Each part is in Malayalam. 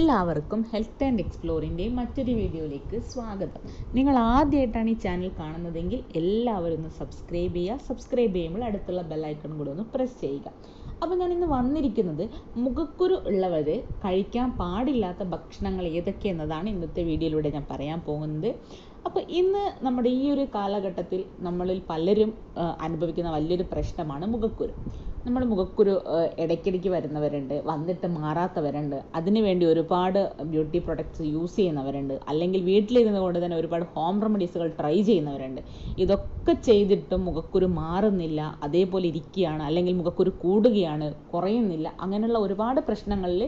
എല്ലാവർക്കും ഹെൽത്ത് ആൻഡ് എക്സ്പ്ലോറിന്റെ മറ്റൊരു വീഡിയോയിലേക്ക് സ്വാഗതം. നിങ്ങൾ ആദ്യമായിട്ടാണ് ഈ ചാനൽ കാണുന്നതെങ്കിൽ എല്ലാവരും ഒന്ന് സബ്സ്ക്രൈബ് ചെയ്യുക. സബ്സ്ക്രൈബ് ചെയ്യുമ്പോൾ അടുത്തുള്ള ബെല്ലൈക്കൺ കൂടെ ഒന്ന് പ്രസ് ചെയ്യുക. അപ്പോൾ ഞാൻ ഇന്ന് വന്നിരിക്കുന്നത് മുഖക്കുരു ഉള്ളവർ കഴിക്കാൻ പാടില്ലാത്ത ഭക്ഷണങ്ങൾ ഏതൊക്കെയെന്നതാണ് ഇന്നത്തെ വീഡിയോയിലൂടെ ഞാൻ പറയാൻ പോകുന്നത്. അപ്പോൾ ഇന്ന് നമ്മുടെ ഈ ഒരു കാലഘട്ടത്തിൽ നമ്മളിൽ പലരും അനുഭവിക്കുന്ന വലിയൊരു പ്രശ്നമാണ് മുഖക്കുരു. നമ്മൾ മുഖക്കുരു ഇടയ്ക്കിടയ്ക്ക് വരുന്നവരുണ്ട് വന്നിട്ട് മാറാത്തവരുണ്ട് അതിനുവേണ്ടി ഒരുപാട് ബ്യൂട്ടി പ്രൊഡക്ട്സ് യൂസ് ചെയ്യുന്നവരുണ്ട് അല്ലെങ്കിൽ വീട്ടിലിരുന്ന് കൊണ്ട് തന്നെ ഒരുപാട് ഹോം റെമഡീസുകൾ ട്രൈ ചെയ്യുന്നവരുണ്ട്. ഇതൊക്കെ ചെയ്തിട്ടും മുഖക്കുരു മാറുന്നില്ല അതേപോലെ ഇരിക്കുകയാണ് അല്ലെങ്കിൽ മുഖക്കുരു കൂടുകയാണ് കുറയുന്നില്ല അങ്ങനെയുള്ള ഒരുപാട് പ്രശ്നങ്ങളിൽ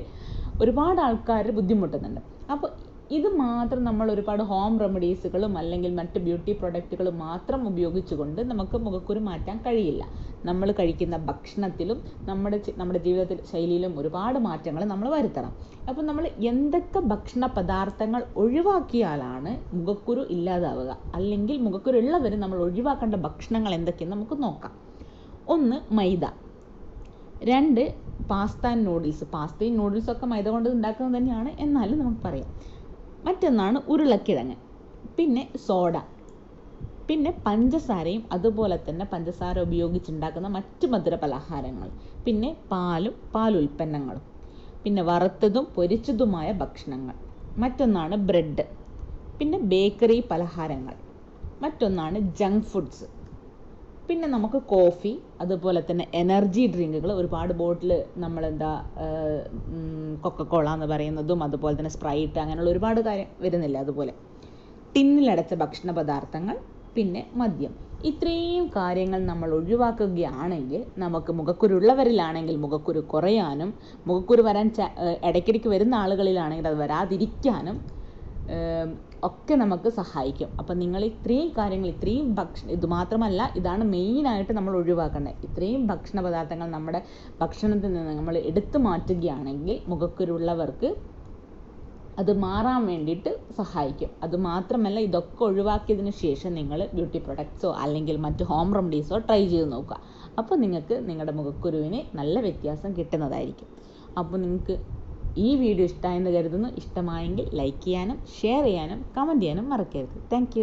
ഒരുപാട് ആൾക്കാർ ബുദ്ധിമുട്ടുന്നുണ്ട്. അപ്പോൾ ഇത് മാത്രം നമ്മൾ ഒരുപാട് ഹോം റെമഡീസുകളും അല്ലെങ്കിൽ മറ്റ് ബ്യൂട്ടി പ്രൊഡക്റ്റുകളും മാത്രം ഉപയോഗിച്ചുകൊണ്ട് നമുക്ക് മുഖക്കുരു മാറ്റാൻ കഴിയില്ല. നമ്മൾ കഴിക്കുന്ന ഭക്ഷണത്തിലും നമ്മുടെ നമ്മുടെ ജീവിതത്തിൽ ശൈലിയിലും ഒരുപാട് മാറ്റങ്ങൾ നമ്മൾ വരുത്തണം. അപ്പോൾ നമ്മൾ എന്തൊക്കെ ഭക്ഷണ പദാർത്ഥങ്ങൾ ഒഴിവാക്കിയാലാണ് മുഖക്കുരു ഇല്ലാതാവുക. അല്ലെങ്കിൽ മുഖക്കുരു ഉള്ളവർ നമ്മൾ ഒഴിവാക്കേണ്ട ഭക്ഷണങ്ങൾ എന്തൊക്കെയെന്ന് നമുക്ക് നോക്കാം. ഒന്ന് മൈദ. രണ്ട് പാസ്ത നൂഡിൽസ് പാസ്തയും നൂഡിൽസും ഒക്കെ മൈദ കൊണ്ട് ഉണ്ടാക്കുന്നത് തന്നെയാണ് എന്നാലും നമുക്ക് പറയാം. മറ്റൊന്നാണ് ഉരുളക്കിഴങ്ങ്. പിന്നെ സോഡ. പിന്നെ പഞ്ചസാരയും അതുപോലെ തന്നെ പഞ്ചസാര ഉപയോഗിച്ചുണ്ടാക്കുന്ന മറ്റ് മധുര പലഹാരങ്ങൾ. പിന്നെ പാലും പാലുൽപ്പന്നങ്ങളും. പിന്നെ വറുത്തതും പൊരിച്ചതുമായ ഭക്ഷണങ്ങൾ. മറ്റൊന്നാണ് ബ്രെഡ്. പിന്നെ ബേക്കറി പലഹാരങ്ങൾ. മറ്റൊന്നാണ് ജങ്ക് ഫുഡ്സ്. പിന്നെ നമുക്ക് കോഫി അതുപോലെ തന്നെ എനർജി ഡ്രിങ്കുകൾ ഒരുപാട് ബോട്ടിൽ നമ്മളെന്താ കൊക്കക്കോള എന്ന് പറയുന്നതും അതുപോലെ തന്നെ സ്പ്രൈറ്റ് അങ്ങനെയുള്ള ഒരുപാട് കാര്യം വരുന്നില്ല അതുപോലെ. ടിന്നിലടച്ച ഭക്ഷണ പദാർത്ഥങ്ങൾ പിന്നെ മദ്യം. ഇത്രയും കാര്യങ്ങൾ നമ്മൾ ഒഴിവാക്കുകയാണെങ്കിൽ നമുക്ക് മുഖക്കുരുള്ളവരിലാണെങ്കിൽ മുഖക്കുരു കുറയാനും മുഖക്കുരു വരാൻ ഇടയ്ക്കിടയ്ക്ക് വരുന്ന ആളുകളിലാണെങ്കിൽ അത് വരാതിരിക്കാനും ഒക്കെ നമുക്ക് സഹായിക്കും. അപ്പം നിങ്ങൾ ഇത്രയും കാര്യങ്ങൾ ഇത്രയും ഭക്ഷണം ഇത് മാത്രമല്ല ഇതാണ് മെയിനായിട്ട് നമ്മൾ ഒഴിവാക്കേണ്ടത് ഇത്രയും ഭക്ഷണ പദാർത്ഥങ്ങൾ നമ്മുടെ ഭക്ഷണത്തിൽ നിന്ന് നമ്മൾ എടുത്തു മാറ്റുകയാണെങ്കിൽ മുഖക്കുരുള്ളവർക്ക് അത് മാറാൻ വേണ്ടിയിട്ട് സഹായിക്കും. അത് മാത്രമല്ല ഇതൊക്കെ ഒഴിവാക്കിയതിന് ശേഷം നിങ്ങൾ ബ്യൂട്ടി പ്രൊഡക്ട്സോ അല്ലെങ്കിൽ മറ്റ് ഹോം റെമഡീസോ ട്രൈ ചെയ്ത് നോക്കുക. അപ്പോൾ നിങ്ങൾക്ക് നിങ്ങളുടെ മുഖക്കുരുവിന് നല്ല വ്യത്യാസം കിട്ടുന്നതായിരിക്കും. അപ്പോൾ നിങ്ങൾക്ക് ഈ വീഡിയോ ഇഷ്ടമായെന്ന് കരുതുന്നു. ഇഷ്ടമായെങ്കിൽ ലൈക്ക് ചെയ്യാനും ഷെയർ ചെയ്യാനും കമന്റ് ചെയ്യാനും മറക്കരുത്. താങ്ക്